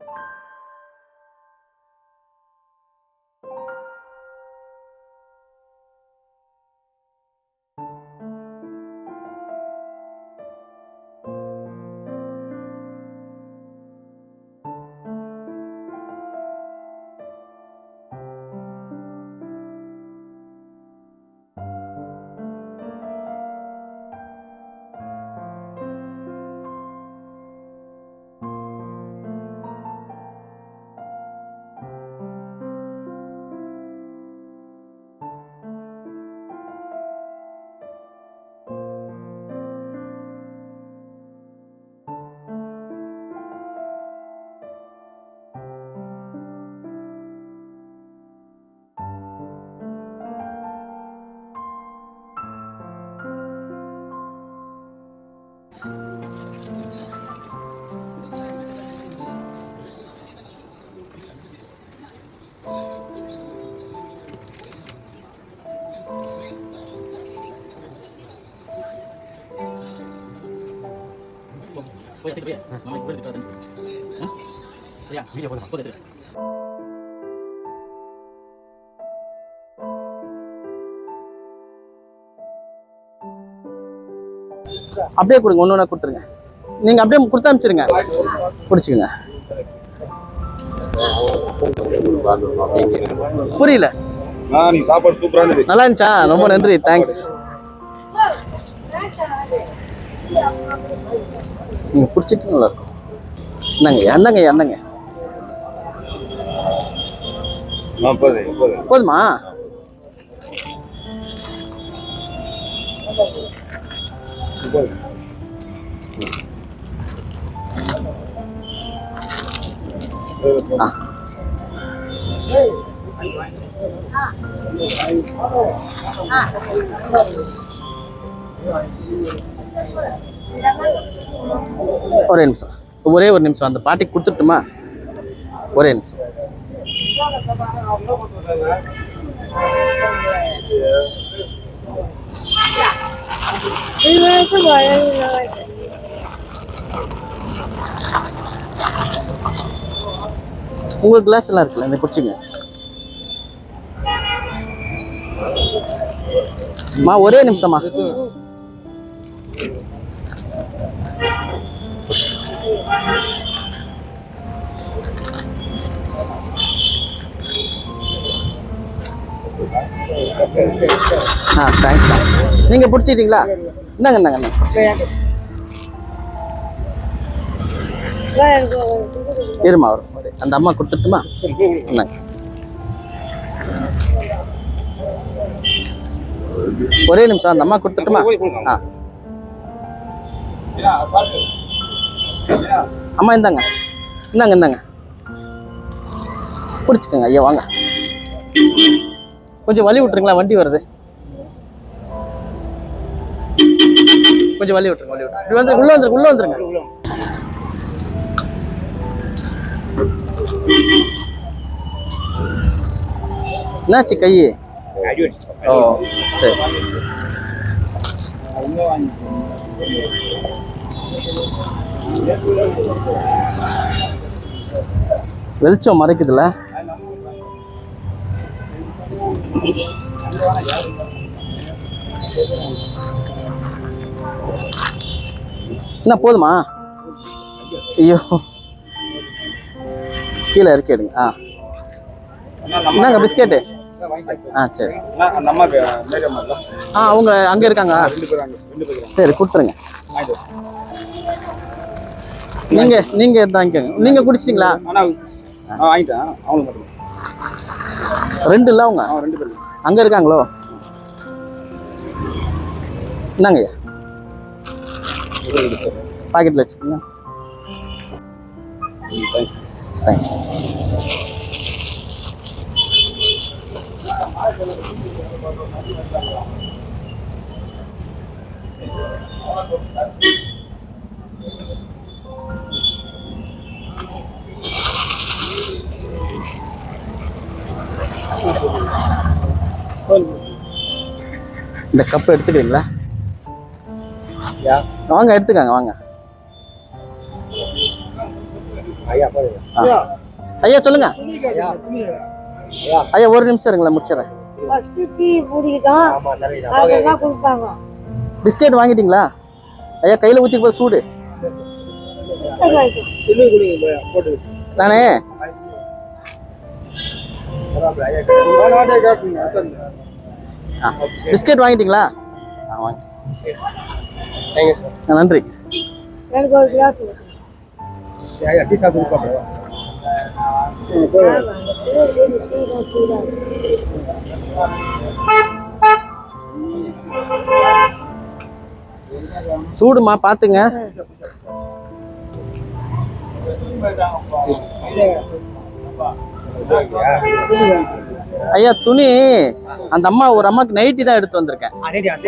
போய் வீடியோ போதுமா அப்படியே கொடுங்க ஒன்று ஒன்றா கொடுத்துருங்க. நீங்கள் அப்படியே கொடுத்து அனுப்பிச்சிருங்க. பிடிச்சிக்கங்க புரியல? ஆ நீ சாப்பாடு நல்லா இருந்துச்சா? ரொம்ப நன்றி. தேங்க்ஸ் நீங்கள் பிடிச்சிட்டு நல்லா இருக்கும் என்னங்க என்னங்க என்னங்க போதுமா. ஆ. ஒரே நிமிஷம். ஒரே ஒரு நிமிஷம். அந்த பாட்டிக்கு கொடுத்துட்டுமா? ஒரே நிமிஷம். உங்க கிளாஸ் எல்லாம் இருக்குல்ல இந்த குடிச்சிங்க. மா ஒரே நிமிஷமா ஆ தேங்க்ஸ் நீங்க பிடிச்சிட்டீங்களா? என்னங்க இந்தாங்க இந்தாங்க. இருமா வரும் அந்த அம்மா கொடுத்துட்டுமா? இந்தாங்க. ஒரே நிமிஷம் அந்த அம்மா கொடுத்துட்டுமா? ஆ. அம்மா இந்தாங்க இந்தாங்க இந்தாங்க பிடிச்சிக்கோங்க ஐயா வாங்க கொஞ்சம் வழி விட்டுருங்களா வண்டி வருது கொஞ்சம் வழி விட்டுருங்க வழி விட்டுருங்க வந்து உள்ள வந்துருங்க உள்ள வந்துருங்க என்னாச்சு கை ஓ சரி வெளிச்சம் மறைக்குதுல்ல என்ன போதுமா? ஐயோ. கீழே எடுங்க. ஆ. என்னங்க பிஸ்கெட்டு? ஆ சரி. ஆ அவங்க அங்கே இருக்காங்க. சரி கொடுத்துருங்க. நீங்க நீங்க வாங்கிக்கோங்க நீங்க குடிச்சிட்டீங்களா? வாங்கிட்டேன். அவங்களுக்கு மட்டும். ரெண்டு இல்லை அவங்க? ரெண்டு பேரும் அங்க இருக்காங்களோ? என்னங்க பாக்கெட்ல வச்சுக்கோங்க. தேங்க்ஸ் இந்த கப் எடுத்துக்கிறீங்களா வாங்க எடுத்துக்கங்க வாங்க ஐயா சொல்லுங்க ஐயா ஒரு நிமிஷம் இருங்களேன் முடிச்சிடறேன் பிஸ்கெட் வாங்கிட்டீங்களா ஐயா கையில் ஊற்றி போய் சூடு நானே நானே காட்டுங்க அதான் ஆ பிஸ்கெட் வாங்கிட்டீங்களா? ஆ வாங்கி தேங்க்யூ ஆ, நன்றி. சூடுமா பார்த்துங்க ஐயா துணி அந்த அம்மா ஒரு அம்மாக்கு நைட்டி தான் எடுத்து வந்திருக்கேன்.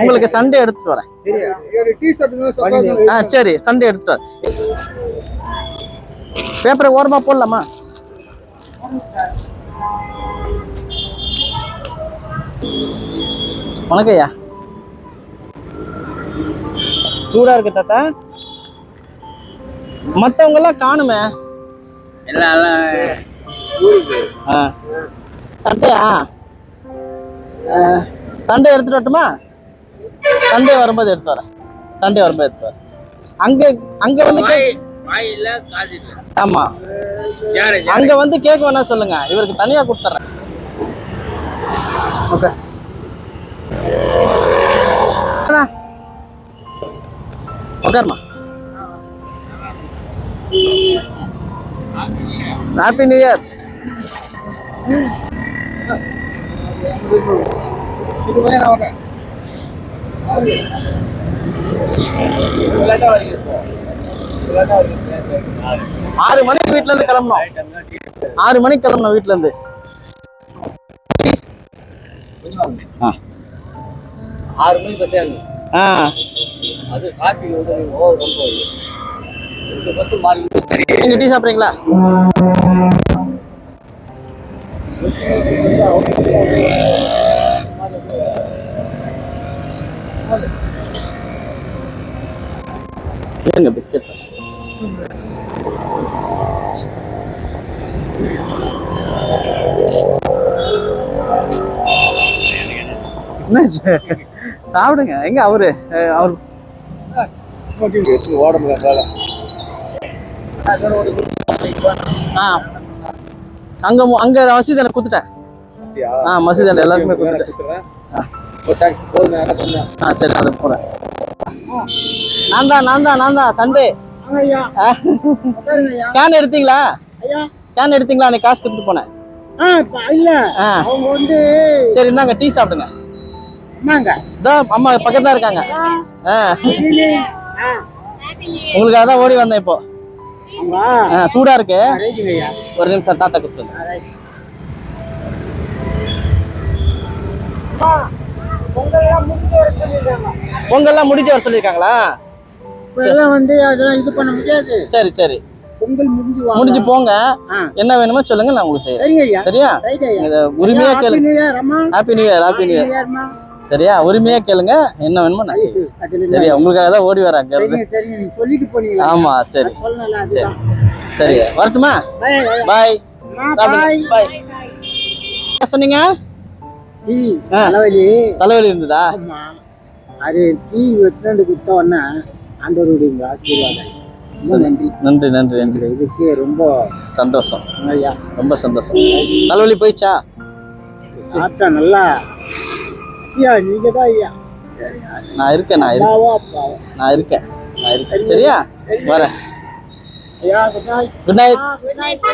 உங்களுக்கு சண்டே எடுத்துட்டு வரேன். ஆ சரி சண்டே எடுத்துட்டு வரேன். பேப்பரை ஓரமா போடலாமா? வணக்கம் ஐயா. சூடா இருக்கு தாத்தா. மத்தவங்க எல்லாம் காணுமே ஆ. சண்டையா? சண்டே எடுத்துட்டு வரட்டுமா? சண்டே வரும்போது எடுத்து வரேன். சண்டே வரும்போது எடுத்து வரேன். அங்க அங்க வந்து கேக் ஆமா. அங்க வந்து கேக் வேணா சொல்லுங்க. இவருக்கு தனியா கொடுத்துறேன். ஓகே. உட்காருமா. ஹாப்பி நியூ இயர் ஆறு மணிக்கு வீட்ல இருந்து கிளம்பணும். ஆறு மணிக்கு கிளம்பணும் வீட்ல இருந்து ஆ. ஆறு மணி பஸ் அது காப்பி ஓவர் ரொம்ப இந்த பஸ் மாறி நீங்க டீ சாப்பிடுறீங்களா? இருங்க பிஸ்கட்? என்னாச்சு? சாப்பிடுங்க. எங்க அவரு? அவர். ஓட முடியாது ஆ அங்க அங்க மசீதில குத்துட்டேன் ஆ மசீதில எல்லாருக்குமே பண்ணேன் ஆ சரி அதை போறேன். நான் தான் நான் தான் நான் தான் சண்டே ஐயா ஸ்கேன் எடுத்தீங்களா? ஐயா. ஸ்கேன் எடுத்தீங்களா? அன்னைக்கு காசு கொடுத்துட்டு போனேன். ஆ இல்ல. ஆ. அவங்க வந்து சரி இந்தாங்க டீ சாப்பிடுங்க. அம்மா பக்கத்துல இருக்காங்க. ஆ. நீனு, ஆ. உங்களுக்கு அதான் ஓடி வந்தேன் இப்போ. சூடா இருக்கு. ஒரு நிமிஷம் தாத்தா கொடுத்துருங்க பொங்கல்லாம் முடிஞ்சு வர சொல்லியிருக்காங்களா? வந்து அதெல்லாம் இது பண்ண முடியாது. சரி சரி. பொங்கல் முடிஞ்சு போங்க. என்ன வேணுமோ சொல்லுங்க நான் உங்களுக்கு செய்யறேன் சரியா? உரிமையா ஹாப்பி கேளுங்க happy new year happy new year இயர்மா சரியா? உரிமையா கேளுங்க. என்ன வேணுமோ நான் சரியா? உங்களுக்காக தான் ஓடி வரேன் நீங்க சொல்லிட்டு ஆமா சரி. அதுதான். சரி. வரட்டுமா. பாய். பாய் சொன்னீங்க. தலைவலி. தலைவலி இருந்ததா? அது டீ வெட்டினு கொடுத்த உடனே ஆண்டவருடைய ஆசீர்வாதம். நன்றி. நன்றி நன்றி நன்றி. இதுக்கு ரொம்ப சந்தோஷம். ஐயா ரொம்ப சந்தோஷம். தலைவலி போயிடுச்சா? சாப்பிட்டா நல்லா ஐயா நீங்க தான் ஐயா நான் இருக்கேன் நான் இருக்கேன். நான் இருக்கேன் நான் இருக்கேன். சரியா? வரேன். ஐயா குட் நைட் குட் நைட்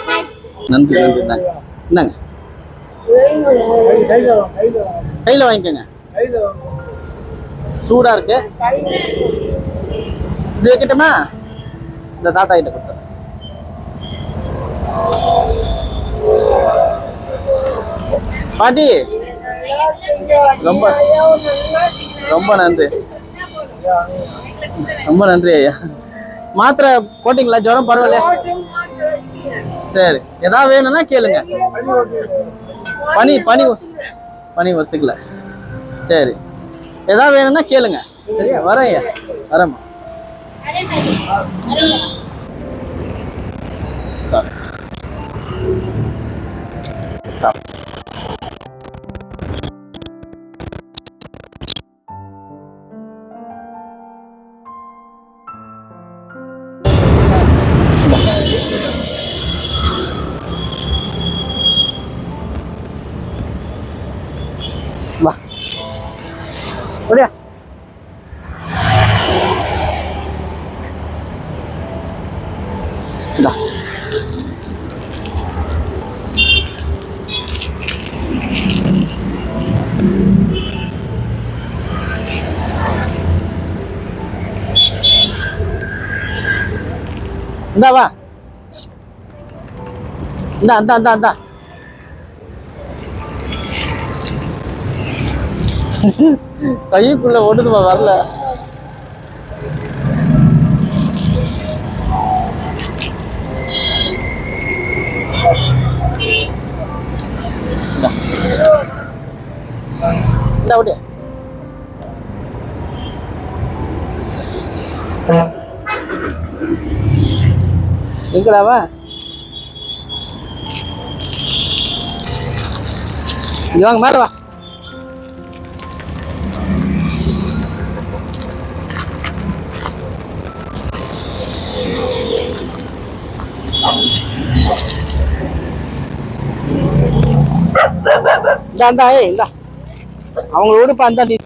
நன்றி நன்றி நன்றி. என்னங்க கையில் வாங்கிக்கோங்க. சூடா இருக்கு. இப்படி வைக்கட்டுமா? இந்த தாத்தா கிட்ட கொடுத்துறேன் பாட்டி ரொம்ப ரொம்ப நன்றி. ரொம்ப நன்றி ஐயா. மாத்திரை போட்டிங்களா? ஜுரம் பரவாயில்ல சரி. ஏதாவது வேணும்னா கேளுங்க. பனி பனி பனி ஒத்துக்கல. சரி. ஏதாவது வேணும்னா கேளுங்க. சரியா? வரேன் ஐயா. வரேம்மா. Stop. இந்தா வா. இந்தா இந்தா இந்தா இந்தா. கைக்குள்ள ஓடுதுமா வரல. இந்தா. அப்படியே ஓடியா இவங்க இங்க மேல வா. இந்தா இந்தா ஏய் இந்தா. அவங்க விடுப்பா இந்தா நீ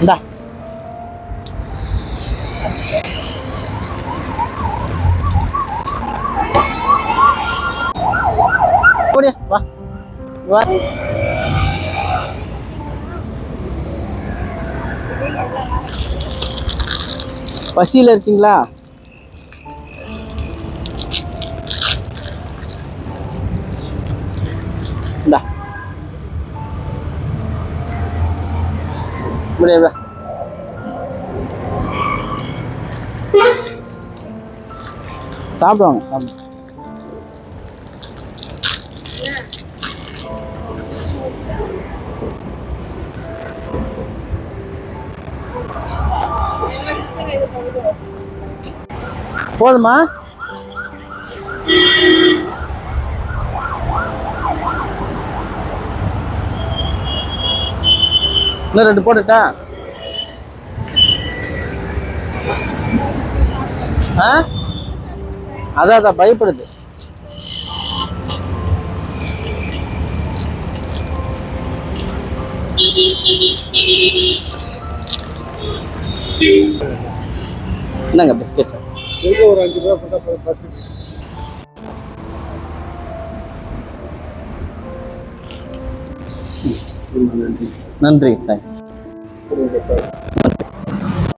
இந்தா ஓடியா வா வா பசியில் இருக்கீங்களா முடியா சாப்பிடுவாங்க சாப்பிடுவாங்க. போதுமா? இன்னும் ரெண்டு போட்டுட்டா? ஆ? அதான் அதான் பயப்படுது. என்னங்க பிஸ்கெட்? சார் ஒரு அஞ்சு ரூபா போட்டா பஸ் நன்றி. தேங்க்ஸ்